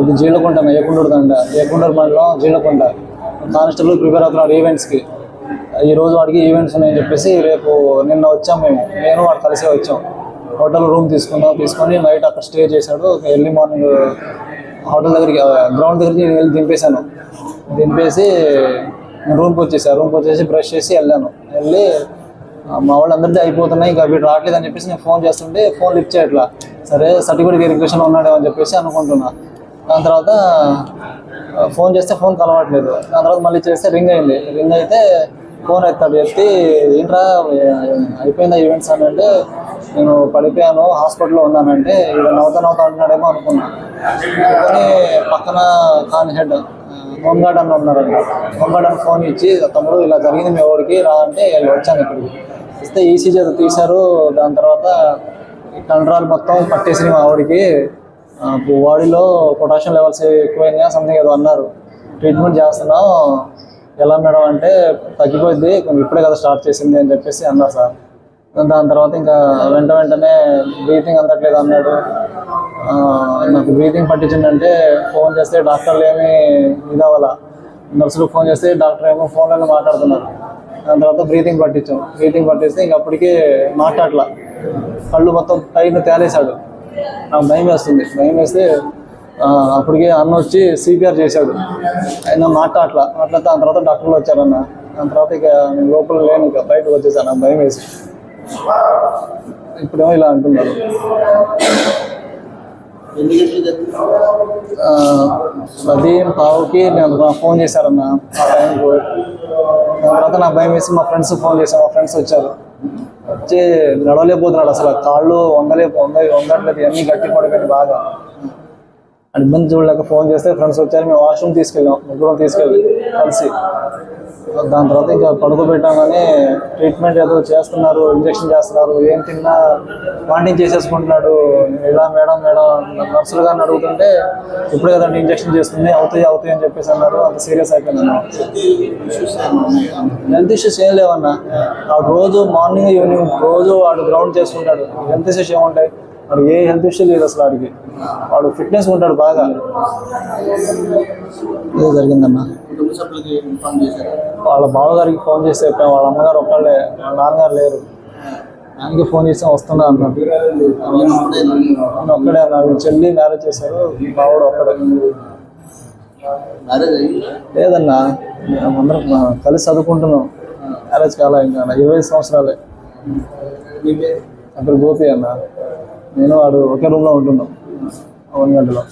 ఇది జీలకొండ ఏకుండూరు దండ ఏకుండూరు మండలం జీలకొండ కానిస్టేబుల్ ప్రిపేర్ అవుతున్నాడు ఈవెంట్స్కి ఈ రోజు వాడికి ఈవెంట్స్ ఉన్నాయని చెప్పేసి రేపు నిన్న వచ్చాం మేము. నేను వాడు కలిసే వచ్చాం. హోటల్ రూమ్ తీసుకున్నాం తీసుకొని నైట్ అక్కడ స్టే చేశాడు. ఎర్లీ మార్నింగ్ హోటల్ దగ్గరికి గ్రౌండ్ దగ్గరికి నేను వెళ్ళి దింపేశాను. దింపేసి రూమ్కి వచ్చేసాను రూమ్కి వచ్చేసి. బ్రష్ చేసి వెళ్ళాను. వెళ్ళి మా వాళ్ళందరిది అయిపోతున్నాయి. ఇంకా వీడు రావట్లేదు అని చెప్పేసి నేను ఫోన్ చేస్తుంటే ఫోన్ లిఫ్ట్ చేయట్లా. సరే సర్టిఫికేట్ వెరిఫికేషన్ ఉన్నాడు అని చెప్పేసి అనుకుంటున్నా. దాని తర్వాత ఫోన్ చేస్తే ఫోన్ కలవట్లేదు. దాని తర్వాత మళ్ళీ చేస్తే రింగ్ అయింది. రింగ్ అయితే ఫోన్ ఎత్తాడు. ఎత్తి ఏంట్రా అయిపోయిందా ఈవెంట్స్? అని అంటే నేను పడిపోయాను హాస్పిటల్లో ఉన్నానంటే ఇక నవ్వుతా నవ్వుతా అంటున్నాడేమో అనుకున్నాను పక్కన కాన్ హెడ్ హోంగార్డ్ అని ఉన్నారంట. హోంగార్డ్ అని ఫోన్ ఇచ్చి తమ్ముడు ఇలా జరిగింది మీ ఎవరికి రా అంటే వచ్చాను ఇక్కడికి. ఇస్తే ఈసీజీ అది తీశారు. దాని తర్వాత కండరాలు మొత్తం పట్టేసి మా ఆవిడకి బాడీలో పొటాషియం లెవెల్స్ ఎక్కువైనా సంథింగ్ ఏదో అన్నారు. ట్రీట్మెంట్ చేస్తున్నాం. ఎలా మేడం అంటే తగ్గిపోద్ది ఇప్పుడే కదా స్టార్ట్ చేసింది అని చెప్పేసి అన్నారు సార్. దాని తర్వాత ఇంకా వెంట వెంటనే బ్రీతింగ్ అందట్లేదు అన్నాడు. నాకు బ్రీతింగ్ పట్టించిందంటే ఫోన్ చేస్తే డాక్టర్లు ఏమి ఇదవ్వాల నర్సులకు ఫోన్ చేస్తే డాక్టర్ ఏమో ఫోన్లోనే మాట్లాడుతున్నారు. దాని తర్వాత బ్రీతింగ్ పట్టించాం. బ్రీతింగ్ పట్టిస్తే ఇంక అప్పటికి మాట్లాడలా. కళ్ళు మొత్తం పైన తేలేశాడు. నాకు భయం వేస్తుంది. భయం వేస్తే అప్పటికే అన్న వచ్చి సిపిఆర్ చేశాడు. ఆయన మాట్లాడలా మాట్లాడితే దాని తర్వాత డాక్టర్లు వచ్చారన్న. దాని తర్వాత ఇక నేను లోపల లేను ఇక బయటకు వచ్చేసాను. నాకు భయం వేసి. ఇప్పుడేమో ఇలా అంటున్నారు. ఉదయం పావుకి నేను ఫోన్ చేశారన్న. ఆ టైంకు. దాని తర్వాత నాకు భయం వేసి మా ఫ్రెండ్స్ ఫోన్ చేశాను మా ఫ్రెండ్స్ వచ్చారు. వచ్చే నడవలేకపోతున్నాడు అసలు. కాళ్ళు వందలే వంద వందట్లేదు ఇవన్నీ గట్టి పడిపోయింది బాగా. అని ఇబ్బంది చూడలేక ఫోన్ చేస్తే ఫ్రెండ్స్ వచ్చారు. మేము వాష్రూమ్ తీసుకెళ్ళాం. ముగ్గురం తీసుకెళ్ళి కలిసి. దాని తర్వాత ఇంకా పడుకోబెట్టాం ట్రీట్మెంట్ ఏదో చేస్తున్నారు ఇంజక్షన్ చేస్తున్నారు ఏం తిన్నా వాంటింగ్ చేసేసుకుంటున్నాడు. ఇలా మేడం మేడం నర్సులు గారిని అడుగుతుంటే ఇప్పుడే కదండి ఇంజక్షన్ చేస్తుంది అవుతాయి అవుతాయి అని చెప్పేసి అన్నారు. అంత సీరియస్ అయిపోయింది హెల్త్ ఇష్యూస్ ఏం లేవన్నా. వాడు రోజు మార్నింగ్ ఈవినింగ్ రోజు వాడు గ్రౌండ్ చేసుకుంటాడు. హెల్త్ ఇష్యూస్ ఏముంటాయి? వాడు ఏ హెల్త్ ఇష్యూ లేదు అసలు వాడికి. వాడు ఫిట్నెస్ ఉంటాడు బాగా. ఇన్ఫార్మ్ చేశారు? వాళ్ళ బావగారికి ఫోన్ చేసి చెప్పాం వాళ్ళ అమ్మగారు ఒక్కళ్ళే. వాళ్ళ నాన్నగారు లేరు. ఆయనకి ఫోన్ చేస్తే వస్తున్నా అన్నాడు. నేను ఒక్కడే అన్నా వీళ్ళ చెల్లి మ్యారేజ్ చేశారు. బావుడు ఒక్కడే. లేదన్నా. అందరం కలిసి చదువుకుంటున్నాం. మ్యారేజ్ కాలే ఇంకా ఇరవై ఐదు సంవత్సరాలే. అక్కడ గోపి అన్న. నేను వాడు ఒకే రూమ్లో ఉంటున్నాం. వన్ గంటలో